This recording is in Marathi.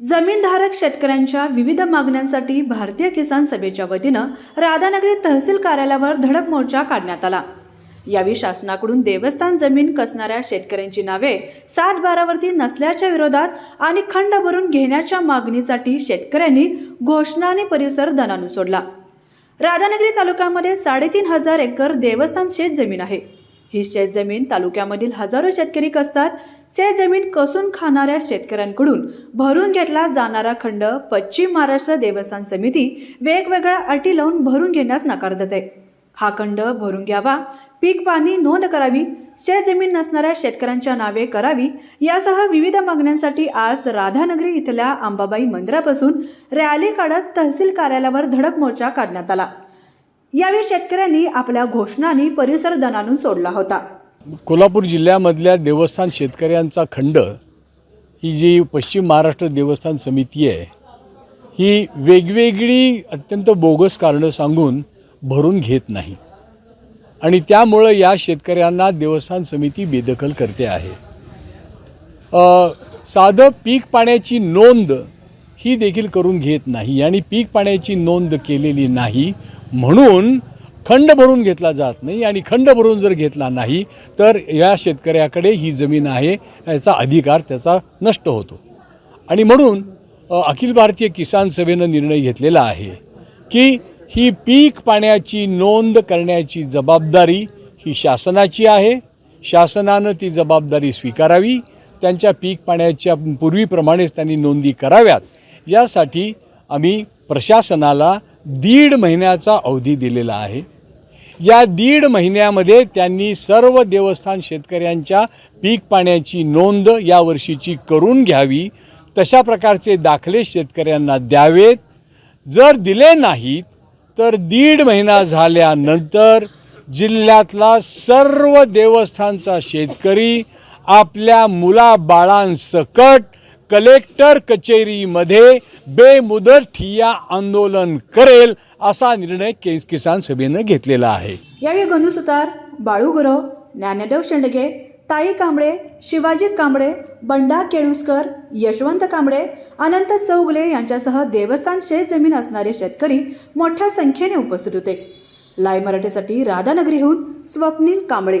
जमीनधारक शेतकऱ्यांच्या विविध मागण्यांसाठी भारतीय किसान सभेच्या वतीनं राधानगरी तहसील कार्यालयावर धडक मोर्चा काढण्यात आला. यावेळी शासनाकडून देवस्थान जमीन कसणाऱ्या शेतकऱ्यांची नावे सात बारावरती नसल्याच्या विरोधात आणि खंड भरून घेण्याच्या मागणीसाठी शेतकऱ्यांनी घोषणा आणि परिसर दणानून सोडला. राधानगरी तालुक्यामध्ये साडेतीन हजार एकर देवस्थान शेतजमीन आहे. ही शेतजमीन तालुक्यामधील हजारो शेतकरी कसतात? शेतजमीन कसून खाणाऱ्या शेतकऱ्यांकडून भरून घेतला जाणारा खंड पश्चिम महाराष्ट्र देवस्थान समिती वेगवेगळ्या अटी लावून भरून घेण्यास नकार देते. हा खंड भरून घ्यावा पीक पाणी नोंद करावी शेतजमीन नसणाऱ्या शेतकऱ्यांच्या नावे करावी यासह विविध मागण्यांसाठी आज राधानगरी इथल्या अंबाबाई मंदिरापासून रॅली काढत तहसील कार्यालयावर धडक मोर्चा काढण्यात आला. यावेळी शेतकऱ्यांनी आपल्या घोषणांनी परिसर दणानून सोडला होता. कोल्हापूर जिल्ह्यामधल्या देवस्थान शेतकऱ्यांचा खंड ही जी पश्चिम महाराष्ट्र देवस्थान समिती आहे ही वेगवेगळी अत्यंत बोगस कारणं सांगून भरून घेत नाही. आणि त्यामुळं या शेतकऱ्यांना देवस्थान समिती बेदखल करते आहे. साधं पीक पाण्याची नोंद ही देखील करून घेत नाही आणि पीक पाण्याची नोंद केलेली नाही म्हणून खंड भरून घेतला जात नाही आणि खंड भरून जर घेतला नाही तर या शेतकऱ्याकडे ही जमीन आहे याचा अधिकार त्याचा नष्ट होतो. आणि म्हणून अखिल भारतीय किसान सभेनं निर्णय घेतलेला आहे की ही पीक पाण्याची नोंद करण्याची जबाबदारी ही शासनाची आहे. शासनानं ती जबाबदारी स्वीकारावी. त्यांच्या पीक पाण्याच्या पूर्वीप्रमाणेच त्यांनी नोंदी कराव्यात. यासाठी आम्ही प्रशासनाला दीड महिन्याचा अवधी दिलेला आहे. या दीड महिन्यामध्ये त्यांनी सर्व देवस्थान शेतकऱ्यांच्या पीक पाण्याची नोंद या वर्षीची करून घ्यावी. तशा प्रकारचे दाखले शेतकऱ्यांना द्यावेत. जर दिले नाहीत तर दीड महिना झाल्यानंतर जिल्ह्यातला सर्व देवस्थानचा शेतकरी आपल्या मुलाबाळांसकट कलेक्टर कचेरीमध्ये बेमुदत ठिय्या आंदोलन करेल असा निर्णय केस किसान सभेनं घेतलेला आहे. यावेळी गणू सुतार बाळू गुरव ज्ञानदेव शेंडगे ताई कांबळे शिवाजी कांबळे बंडा केळुसकर यशवंत कांबळे अनंत चौगले यांच्यासह देवस्थान शेतजमीन असणारे शेतकरी मोठ्या संख्येने उपस्थित होते. लाय मराठीसाठी राधानगरीहून स्वप्नील कांबळे.